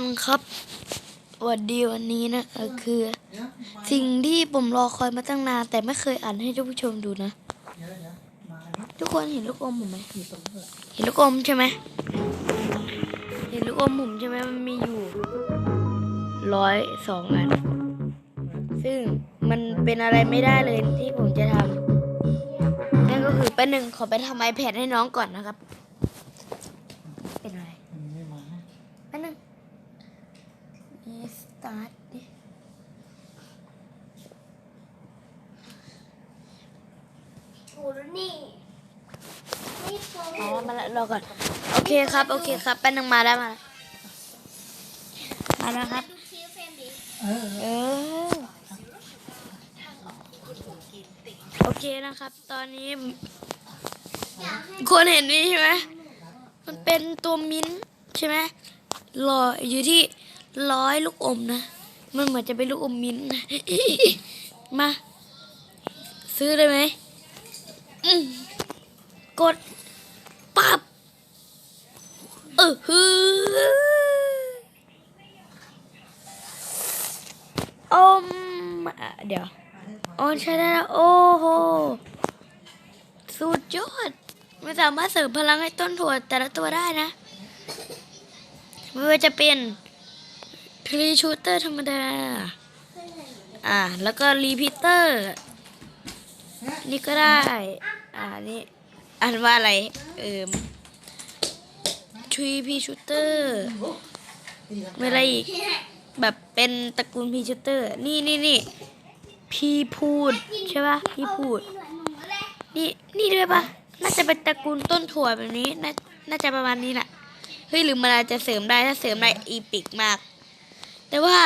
คนครับวัสดีวันนี้นะคือ สิ่งที่ผมรอคอยมาตั้งนานแต่ไม่เคยอ่านให้ท่านผู้ชมดูนะ ทุกคนเห็นลูกอมผมไหมเห็นลูกอมใช่ไหมเห็นลูกอมผมใช่ไหมมันมีอยู่ร้อยสองอัน ซึ่งมันเป็นอะไรไม่ได้เลยที่ผมจะทำนั่นก็คือแป๊บหนึ่งขอไปทำ iPad ให้น้องก่อนนะครับ เป็นอะไรแป๊บนึงนี่ สตาร์ทดิโอ้แล้วนี่นี่โฟมอ๋อมาแล้วรอก่อนโอเคครับ โอเคครับแป๊บนึงมาแล้วมาแล้วมาแล้วครับ ดูคิ้วเฟรมดิเออ โอเคนะครับ ตอนนี้อยากให้คนเห็นนี่ใช่ไหมมันเป็นตัวมิ้นท์ใช่ไหมรออยู่ที่ ร้อยลูกอมนะ มันเหมือนจะเป็นลูกอมมิ้นท์นะ มา ซื้อเลยไหมกดปับเออฮืออมเดี๋ยวออใช่ได้แล้วโอ้โหสุดยอดมันสามารถเสริมพลังให้ต้นถั่วแต่ละตัวได้นะไม่ว่าจะเป็น พรีชูเตอร์ธรรมดา อ่า แล้วก็รีพิเตอร์ นี่ก็ได้ อ่า นี่อ่านว่าอะไรเอิมทรีพีชูเตอร์มีอะไรอีก แบบเป็นตระกูลพีชูเตอร์ นี่นี่นี่พีพูดใช่ปะพีพูด นี่นี่ด้วยปะน่าจะเป็นตระกูลต้นถั่วแบบนี้ น่าน่าจะประมาณนี้แหละ เฮ้ยหรือมันอาจจะเสริมได้ถ้าเสริมได้อีปิกมาก แต่ว่า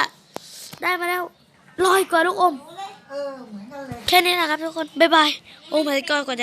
ได้มาแล้วลอยกว่าลูกอม เออ เหมือนกันเลย แค่นี้นะครับทุกคน บ๊ายบาย โอ้ my god กว่าจะได้